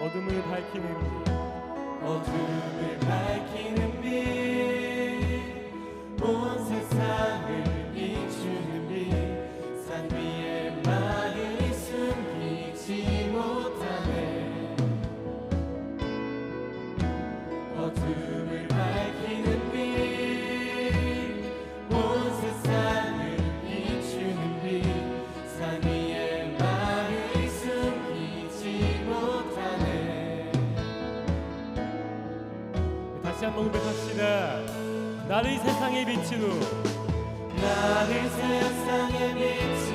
어둠을 밝히는 빛 어둠을 밝히는 빛온 세상을 나를 세상에 비친 후. 나를 세상에 비친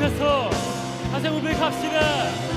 앞에서 다시 한번 고백합시다.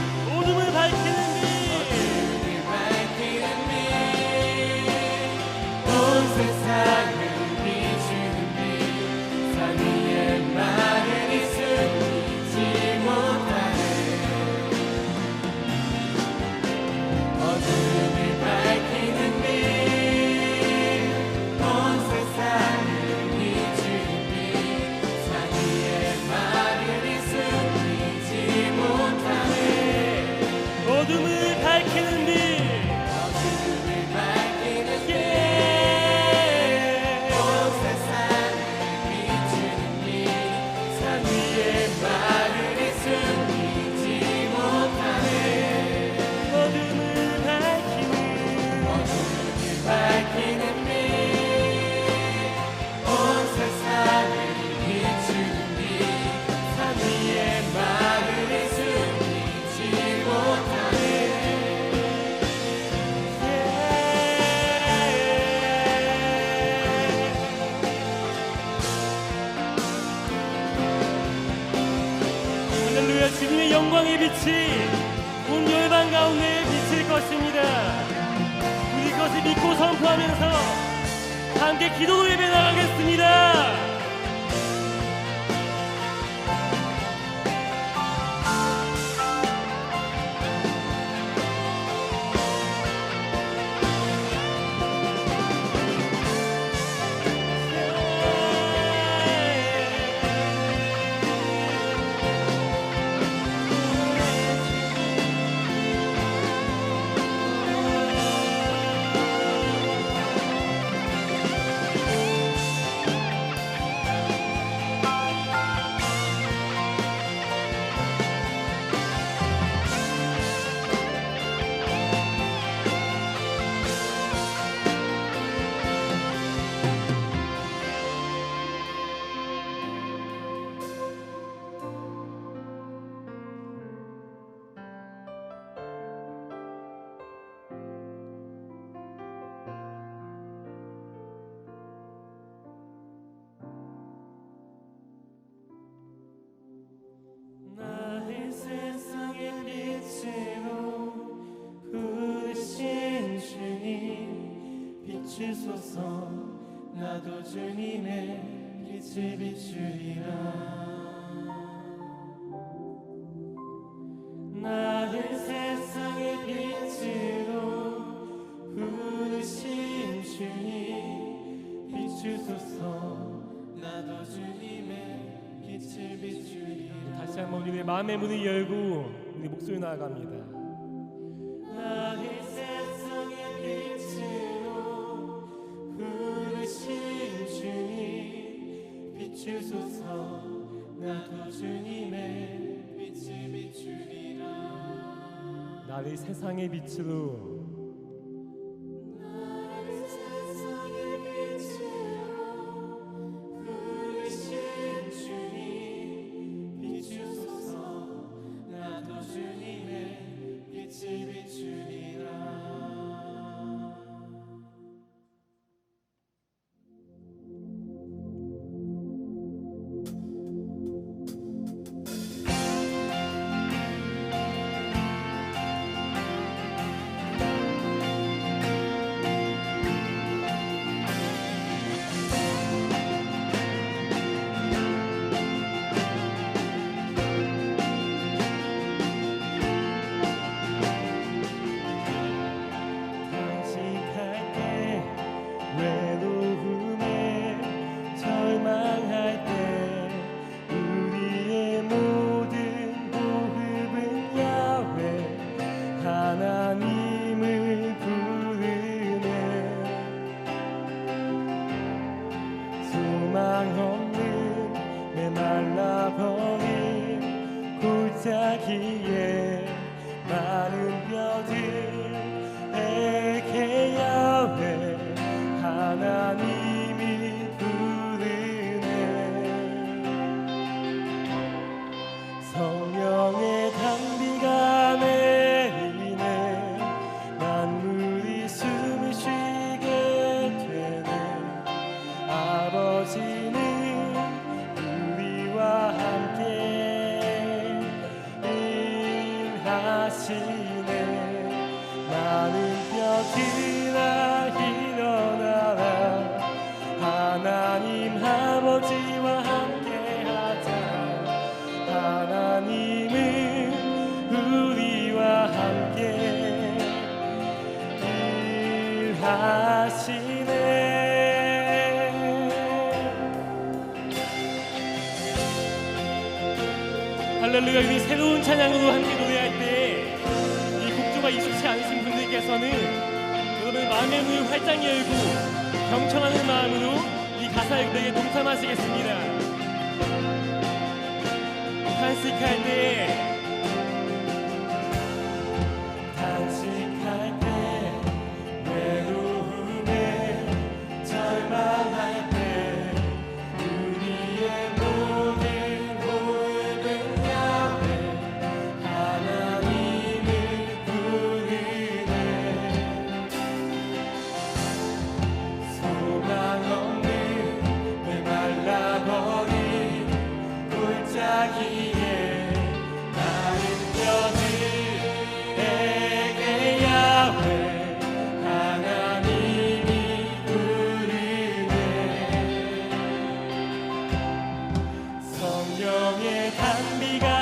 Çaldı mı perkelembi 우리 마음의 문을 열고 우리 목소리 나아갑니다. 주소서 나도 주님의 빛이 비추리라 나를 세상의 빛으로 Maria. 할렐루야 이 새로운 찬양으로 함께 노래할 때 이 곡조가 익숙치 않으신 분들께서는 여러분 마음의 문을 활짝 열고 경청하는 마음으로 이 가사에 되게 동참하시겠습니다. 탄식할 때 탄식할 때. 성령의 단비가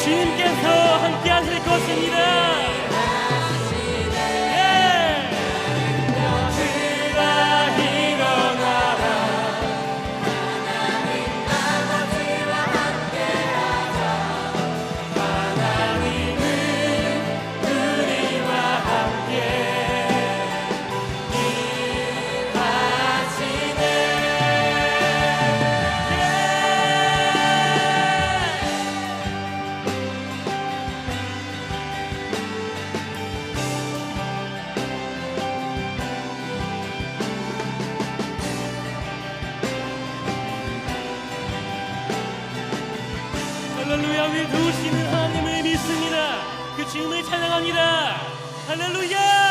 주님께서 함께 하실 것입니다. 찬양합니다. 할렐루야!